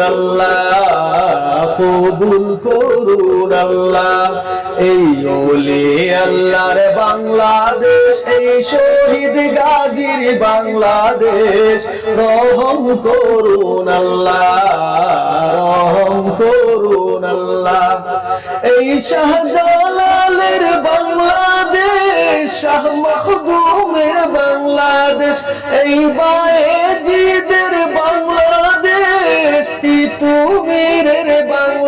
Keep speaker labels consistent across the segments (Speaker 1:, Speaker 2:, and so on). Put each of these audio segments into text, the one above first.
Speaker 1: আল্লাহ, কবুল করুন আল্লাহ। এই ওলি আল্লাহর বাংলাদেশ, এই শহীদ গাজীর বাংলাদেশ। রহম করুন আল্লাহ, রহম করুন আল্লাহ। এই শাহজালালের বাংলাদেশ, শাহ মখদুমের বাংলাদেশ। এই বায়েজিদের বাংলাদেশ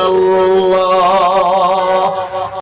Speaker 1: আল্লাহ